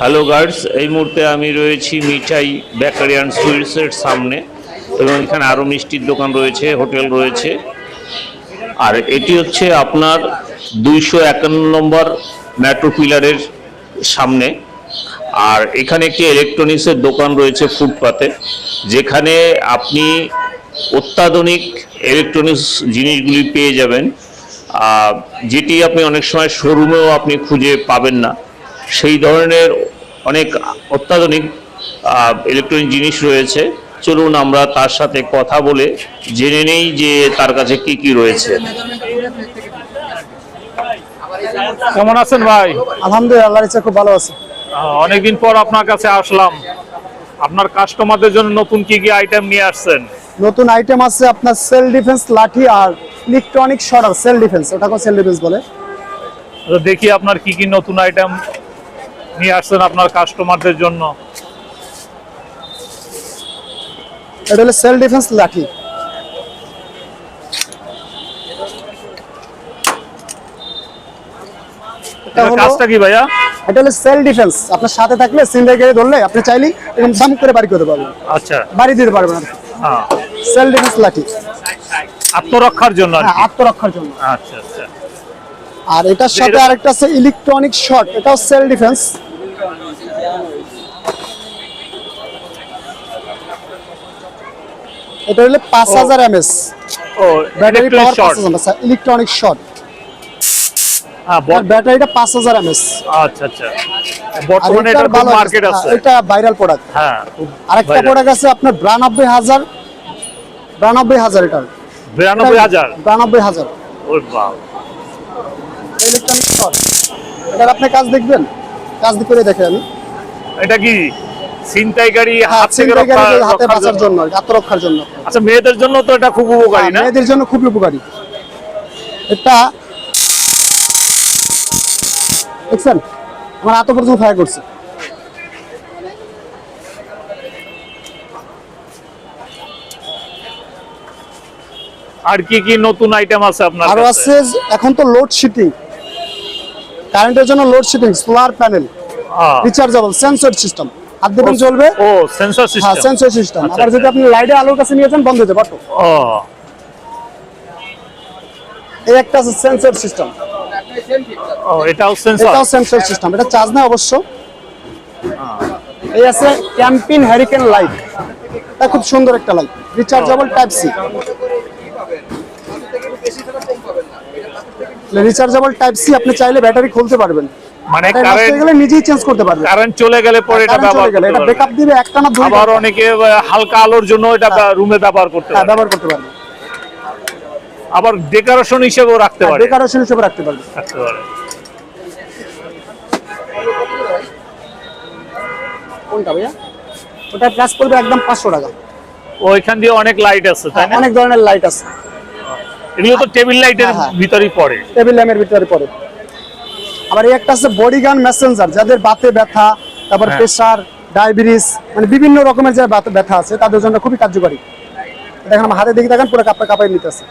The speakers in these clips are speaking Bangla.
হ্যালো গার্ডস এই মুহূর্তে আমি রয়েছি মিঠাই বেকারি অ্যান্ড সুইটসের সামনে এবং এখানে আরও মিষ্টির দোকান রয়েছে, হোটেল রয়েছে। আর এটি হচ্ছে আপনার দুইশো একান্ন নম্বর মেট্রো পিলারের সামনে। আর এখানে একটি ইলেকট্রনিক্সের দোকান রয়েছে ফুটপাতে, যেখানে আপনি অত্যাধুনিক ইলেকট্রনিক্স জিনিসগুলি পেয়ে যাবেন। যেটি আপনি অনেক সময় শোরুমেও আপনি খুঁজে পাবেন না। সেই ধরনের অনেক অত্যাধুনিক ইলেকট্রনিক জিনিস রয়েছে। চলুন আমরা তার সাথে কথা বলে জেনে নেই যে তার কাছে কি কি রয়েছে। কেমন আছেন ভাই? আলহামদুলিল্লাহ ইচ্ছা খুব ভালো আছে। অনেকদিন পর আপনার কাছে আসলাম। আপনার কাস্টমারদের জন্য নতুন কি কি আইটেম নিয়ে আসছেন? নতুন আইটেম আছে আপনার সেল ডিফেন্স লাঠি আর ইলেকট্রনিক শটার সেল ডিফেন্স ওটাকে সেল ডিফেন্স বলে। তো দেখি আপনার কি কি নতুন আইটেম নিয়ে আসছেন আপনার কাস্টমারদের জন্য। এটা হলো সেল ডিফেন্স লাঠি কাজটা কি ভাইয়া? এটা হলো সেল ডিফেন্স আপনার সাথে থাকলে গাড়ি ধরলে আপনি চাইলেই এরকম দাম করে বাড়ি করতে পারবেন। আচ্ছা। বাড়ি দিতে পারবেন আর হ্যাঁ। সেল ডিফেন্স লাঠি আত্মরক্ষার জন্য আর হ্যাঁ আত্মরক্ষার জন্য। আচ্ছা আচ্ছা। আর এটার সাথে আরেকটা আছে ইলেকট্রনিক শট এটাও সেল ডিফেন্স এটা হলো পাঁচ হাজার এমএস ব্যাটারি পাওয়ার পাঁচ হাজার ইলেকট্রনিক শট হ্যাঁ আর বর- ব্যাটারিটা পাঁচ হাজার এমএস আচ্ছা আচ্ছা। বর্তমানে এটার খুব মার্কেট আছে। এটা ভাইরাল প্রোডাক্ট হ্যাঁ আরেকটা প্রোডাক্ট আছে আপনার বিরানব্বই হাজার। বিরানব্বই হাজার এটা বিরানব্বই হাজার? বিরানব্বই হাজার। ইলেকট্রনিক শট এটার আপনি কাজ দেখবেন? কাজ করে দেখে আমি। এটা কি? ছিনতাইকারী হ্যাঁ হাত থেকে হাতে বাঁচার জন্য। আত্মরক্ষার জন্য। আচ্ছা মেয়েদের জন্য তো এটা খুব উপকারী হ্যাঁ, না মেয়েদের জন্য খুবই উপকারী। এটা দেখছেন? আমার পর্যন্ত ফায়ার করছে। আর কি কি নতুন আইটেম আছে আপনার আরও? আছে এখন তো লোড শিটিং কারেন্টের জন্য load shedding solar panel rechargeable sensor system হাত দিবেন চলবে? ও সেন্সর হ্যাঁ সিস্টেম সেন্সর সিস্টেম আচ্ছা, আবার যদি আচ্ছা। আপনি লাইটে আলোর কাছে নিয়ে যান বন্ধ হয়ে যাবে ও। এই একটা আছে সেন্সর সিস্টেম ও এটাও সেন্সর এটাও সেন্সর সিস্টেম এটা চার্জ নেই অবশ্য। এই আছে ক্যাম্পিন হ্যারিকেন লাইট এটা খুব সুন্দর একটা light rechargeable type C rechargeable type C আপনি চাইলে ব্যাটারি খুলতে পারবেন। মানে হয়ে কারেন্ট গেলে নিজেই চেঞ্জ করতে পারবেন কারেন্ট চলে গেলে পরে এটা ব্যবহার করতে এটা ব্যাকআপ দিবে একটা না দুই আবার অনেকে হালকা আলোর জন্য এটা রুমে ব্যবহার করতে হ্যাঁ পারে ব্যবহার করতে পারবেন আবার ডেকোরেশন হিসেবেও রাখতে পারে। ডেকোরেশন হিসেবে রাখতে পারবেন রাখতে পারে। কোনটা ভাইয়া? ওটা প্রাইস পড়বে একদম পাঁচশো টাকা। ওইখান দিয়ে অনেক লাইট আছে তাই না? অনেক ধরনের লাইট আছে। এগুলো তো টেবিল লাইটের হ্যাঁ, হ্যাঁ। ভিতরেই পড়ে। টেবিল ল্যাম্পের ভিতরে পড়ে। আবার একটা আছে বডি গান মেসেঞ্জার যাদের বাতে ব্যথা তারপর হ্যাঁ। প্রেসার ডায়াবেটিস মানে বিভিন্ন রকমের যে ব্যথা আছে তাদের জন্য খুবই কার্যকরী। দেখেন আমার হাতে দেখি দেখেন পুরো কাপড় কাপাই নিতেছে।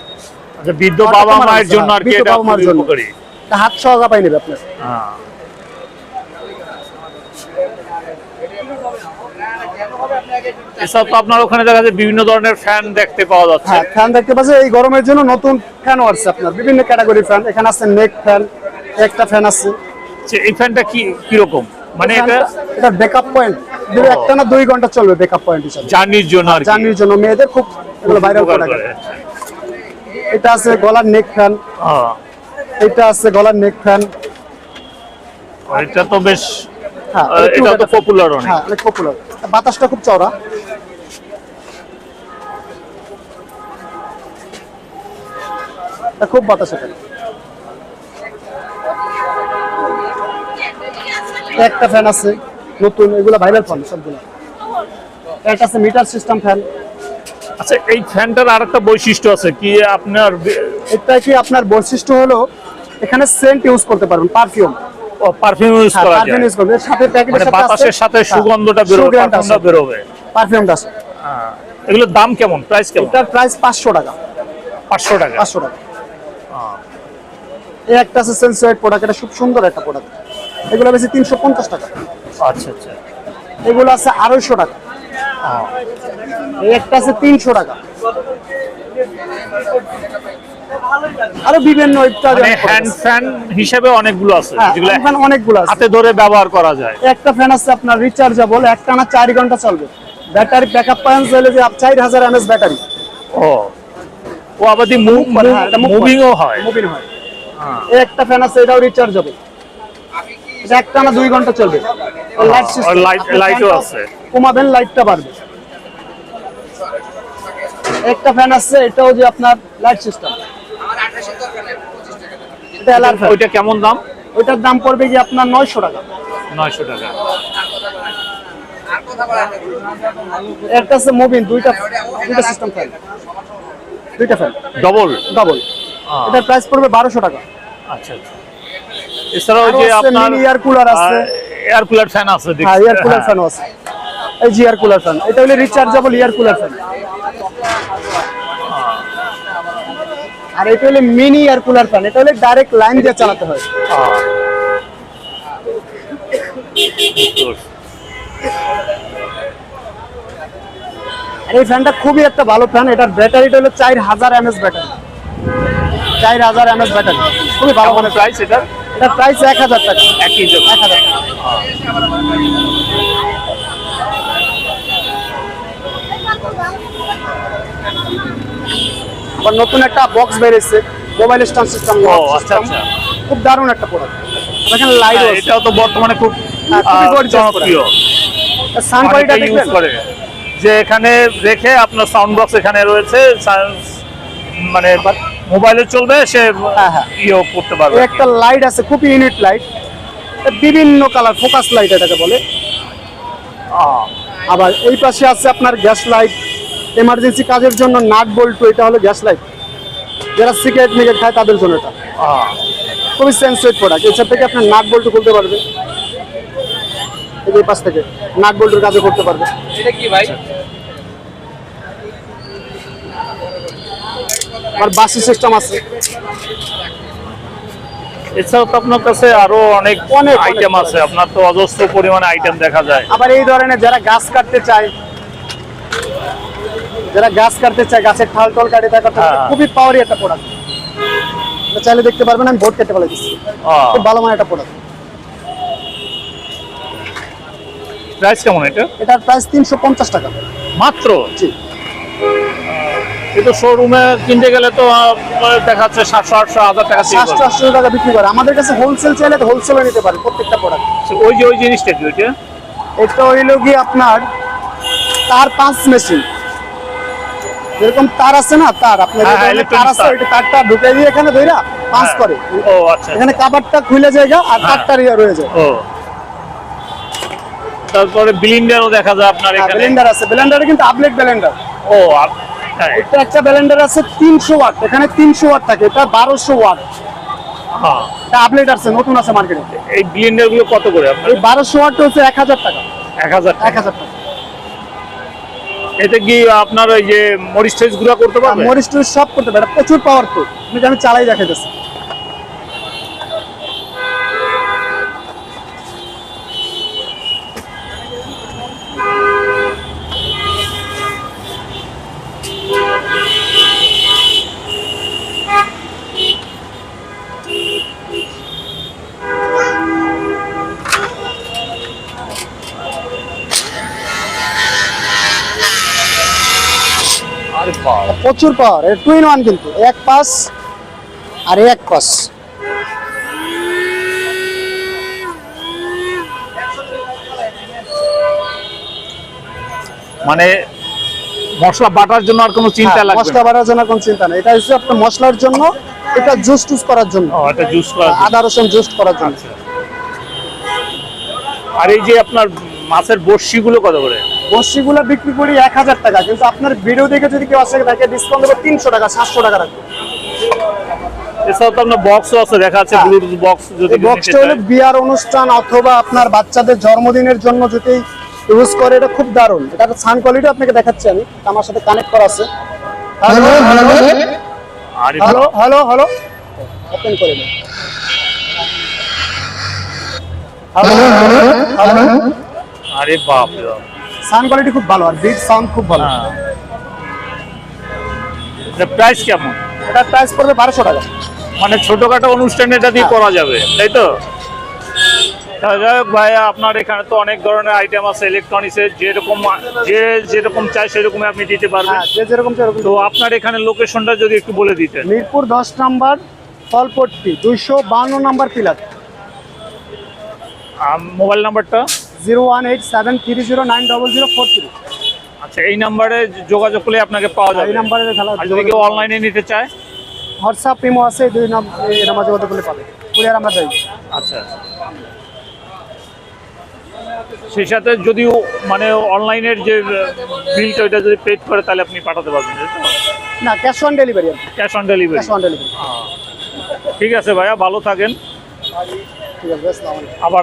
আচ্ছা বৃদ্ধ বাবা মায়ের জন্য আর কি এটা বাবা জন্য। হাত সহ কাপাই নেবে আপনার। হ্যাঁ। এসব তো আপনার ওখানে দেখা যায় বিভিন্ন ধরনের ফ্যান দেখতে পাওয়া যাচ্ছে। হ্যাঁ ফ্যান দেখতে পাচ্ছেন এই গরমের জন্য নতুন ফ্যানও আছে আপনার। বিভিন্ন ক্যাটাগরি ফ্যান এখানে আছে নেক ফ্যান একটা ফ্যান আছে। আচ্ছা, এই ফ্যানটা কি কীরকম? মানে এটা এটা ব্যাকআপ পয়েন্ট ও। একটা না দুই ঘণ্টা চলবে ব্যাকআপ পয়েন্ট হিসাবে। জার্নির জন্য আর জার্নির জন্য। মেয়েদের খুব এগুলো ভাইরাল উপকার প্রোডাক্ট। এটা আছে গলার নেক ফ্যান এটা আছে গলার নেক ফ্যান এটা তো বেশ হ্যাঁ এটা তো পপুলার অনেক। হ্যাঁ অনেক পপুলার বাতাসটা খুব চওড়া। এটা খুব বাতাস এটা। একটা ফ্যান আছে নতুন এগুলো ভাইরাল ফ্যান সবগুলো। একটা আছে মিটার সিস্টেম ফ্যান আচ্ছা এই ফ্যানটার আরেকটা বৈশিষ্ট্য আছে কি আপনার এটা কি আপনার বৈশিষ্ট্য হলো এখানে সেন্ট ইউজ করতে পারবেন পারফিউম পারফিউম ইউজ করা পারফিউম যায়। ইউজ করবেন সাথে প্যাকেটের মানে সাথে বাতাসের সাথে সুগন্ধটা বেরোবে পারফিউমটা বেরোবে। পারফিউমটা আছে। হ্যাঁ। এগুলোর দাম কেমন প্রাইস কেমন? এটার প্রাইস পাঁচশো টাকা। পাঁচশো টাকা। পাঁচশো টাকা। এই একটা আছে সেন্সোয়েড প্রোডাক্ট এটা খুব সুন্দর একটা প্রোডাক্ট এগুলো বেশি তিনশো পঞ্চাশ টাকা। আচ্ছা আচ্ছা। এগুলো আছে আড়াইশো টাকা। এই একটা আছে তিনশো টাকা। আরও বিভিন্ন মানে হ্যান্ড ফ্যান হিসেবে অনেকগুলো আছে হ্যাঁ যেগুলো fan অনেকগুলো আছে। হাতে ধরে ব্যবহার করা যায়। একটা ফ্যান আছে আপনার রিচার্জেবল একটা না চার ঘণ্টা চলবে। ব্যাটারি ব্যাকআপ চলে যে এমএস ব্যাটারি ও। ও আবার দি মুভ মুভিংও হয় মুভিং হয়। হ্যাঁ। একটা ফ্যান আছে এটাও রিচার্জেবল এটা একটা না দুই ঘণ্টা চলবে। লাইট আছে। কমাবেন লাইটটা বাড়বে। একটা ফ্যান আছে এটাও যে আপনার লাইট সিস্টেম ওইটা কেমন দাম? ওইটার দাম পড়বে কি আপনার নয়শো টাকা। নয়শো টাকা। একটা আছে দুইটা দুইটা সিস্টেম ফ্যান দুইটা ফ্যান ডবল ডাবল এটার প্রাইস পড়বে বারোশো টাকা। আচ্ছা আচ্ছা। এছাড়াও যে আপনার air cooler আছে। এয়ার কুলার ফ্যান আছে। হ্যাঁ এয়ার কুলার। ফ্যানও আছে এই জি এয়ার কুলার ফ্যান এটা হলো রিচার্জেবল এয়ার কুলার ফ্যান আর এটা হলো মিনি এয়ার কুলার ফ্যান এটা হলো ডাইরেক্ট লাইন দিয়ে চালাতে হয়। আর এই ফ্যানটা খুবই একটা ভালো ফ্যান এটার ব্যাটারিটা হলো চার হাজার এমএস ব্যাটারি চার হাজার এমএস ব্যাটারি খুবই ভালো কেমন প্রাইস এটা এটার প্রাইস এক হাজার টাকা। একই এক হাজার টাকা। আবার নতুন একটা বক্স বেরিয়েছে মোবাইল স্ট্যান্ড সিস্টেম ও আচ্ছা আচ্ছা। খুব দারুণ একটা প্রোডাক্ট এখানে লাইট হ্যাঁ, এটাও তো বর্তমানে খুব হ্যাঁ, জনপ্রিয়। সাউন্ড কোয়ালিটি দেখবেন। করে। যে এখানে রেখে আপনার সাউন্ড বক্স এখানে রয়েছে মানে মোবাইলে চলবে সে হ্যাঁ, হ্যাঁ। ইয়ে করতে পারবে। একটা লাইট আছে খুব ইউনিট লাইট বিভিন্ন কালার ফোকাস লাইট এটাকে বলে। আবার এই পাশে আছে আপনার গ্যাস লাইট এমার্জেন্সি কাজের জন্য নাট বল্টু এটা হলো গ্যাস লাইট যারা সিগারেট মিগারেট খায় তাদের জন্য এটা। খুবই সেন্সিটিভ প্রোডাক্ট এসব থেকে আপনার নাট বল্টু খুলতে পারবে এই পাশ থেকে নাট বল্টুর কাজও করতে পারবে আর বাসি সিস্টেম আছে। এছাড়াও তো আপনার কাছে আরও অনেক অনেক, আইটেম আছে। আপনার তো অজস্র পরিমাণে আইটেম দেখা যায়। আবার এই ধরনের যারা গাছ কাটতে চায় যারা গাছ কাটতে চায় গাছের ঠাল টল কাটে তা কাটতে হ্যাঁ। খুবই পাওয়ারি একটা প্রোডাক্ট চাইলে দেখতে পারবেন আমি বোর্ড কেটে বলে দিচ্ছি। খুব ভালো মানের একটা প্রোডাক্ট প্রাইস কেমন এটা? এটার প্রাইস তিনশো পঞ্চাশ টাকা। মাত্র? জি। কিন্তু শোরুমে কিনতে গেলে তো আহ, দেখা যাচ্ছে সাতশো আটশো হাজার টাকা সাতশো আটশো টাকা বিক্রি করে। আমাদের কাছে হোলসেল চাইলে হোলসেলে নিতে পারে প্রত্যেকটা প্রোডাক্ট ওই যে ওই জিনিসটা কি ওইটা? এটা হইল গিয়ে আপনার তার পাঁচ মেশিন যেরকম তার আছে না তার আপনার হ্যাঁ, তার আছে ওইটা তারটা ঢুকে দিয়ে এখানে ধইরা পাঁচ হ্যাঁ। করে। ও আচ্ছা। এখানে কাবারটা খুলে জায়গা আর হ্যাঁ। তারটা রয়ে যায়। ও। তারপরে বিলিন্ডারও দেখা যায় আপনার এখানে। ব্লেন্ডার আছে। ব্লেন্ডারে কিন্তু আপলেট ব্লেন্ডার ও এটা একটা ব্লেন্ডার আছে তিনশো ওয়াট এখানে তিনশো ওয়াট থাকে এটা বারোশো ওয়াট। হ্যাঁ। এটা আপলেট আছে নতুন আছে মার্কেটে এই ব্লেন্ডারগুলো কত করে এই বারোশো ওয়াট হচ্ছে এক হাজার টাকা। এক হাজার এক হাজার টাকা। এতে কি আপনার ওই যে মরিচ টরিচ গুঁড়া করতে পারবে? মরিচ সব করতে পারে প্রচুর পাওয়ার তো আমি চালাই দেখাইতেছি। প্রচুর পাওয়ার এটা টু ইন ওয়ান কিন্তু এক পাস আর এক পাস মানে মশলা বাটার জন্য আর কোনো চিন্তা হ্যাঁ, লাগবে মশলা বাটার জন্য কোনো চিন্তা নেই। এটা হচ্ছে আপনার মশলার জন্য এটা জুস টুস করার জন্য। ও এটা জুস করা যায়। আদা রসুন জুস করার জন্য। আচ্ছা। আর এই যে আপনার মাছের বড়শি গুলো কত করে? বসিগুলো বিক্রি করি এক হাজার টাকা কিন্তু আপনার ভিডিও দেখে যদি কেউ আসে তাকে ডিসকাউন্ট দেবো তিনশো টাকা সাতশো টাকা রাখব। এছাড়াও তো আপনার বক্সও আছে দেখা যাচ্ছে হ্যাঁ। ব্লুটুথ বক্স যদি বক্সটা হলো বিয়ার অনুষ্ঠান অথবা আপনার বাচ্চাদের জন্মদিনের জন্য যদি ইউজ করে এটা খুব দারুণ। এটা সাউন্ড কোয়ালিটি আপনাকে দেখাচ্ছি আমি আমার সাথে কানেক্ট করা আছে। হ্যালো হ্যালো আরে হ্যালো হ্যালো হ্যালো ওপেন করে আরে বাপ রে বাপ। সাউন্ড কোয়ালিটি খুব ভালো আর বিট সাউন্ড খুব ভালো। হ্যাঁ। প্রাইস কেমন? এটার প্রাইস পড়বে বারোশো টাকা। মানে ছোটখাটো অনুষ্ঠানে এটা দিয়ে করা যাবে তাই তো? ভাইয়া আপনার এখানে তো অনেক ধরনের আইটেম আছে ইলেকট্রনিক্সের যেরকম যে যেরকম চাই সেরকমই আপনি দিতে পারবেন। হ্যাঁ যে যেরকম সেরকম তো আপনার এখানে লোকেশনটা যদি একটু বলে দিতেন। মিরপুর দশ নাম্বার ফলপট্টি দুইশো বান্ন নাম্বার পিলার মোবাইল নাম্বারটা zero one eight seven three zero nine double zero four three. আচ্ছা এই নাম্বারে যোগাযোগ করলে আপনাকে পাওয়া যাবে। এই নাম্বারে যদি কেউ অনলাইনে নিতে চায়? হোয়াটসঅ্যাপ ইমো আছে দুই নাম্বার যোগাযোগ করলে পাবে। কুরিয়ার আমরা দেই। আচ্ছা। সেই সাথে যদিও মানে অনলাইনের যে বিলটা ওইটা যদি পেড করে তাহলে আপনি পাঠাতে পারবেন না cash on delivery cash on delivery cash on delivery ঠিক আছে ভাইয়া ভালো থাকেন। ঠিক আছে আবার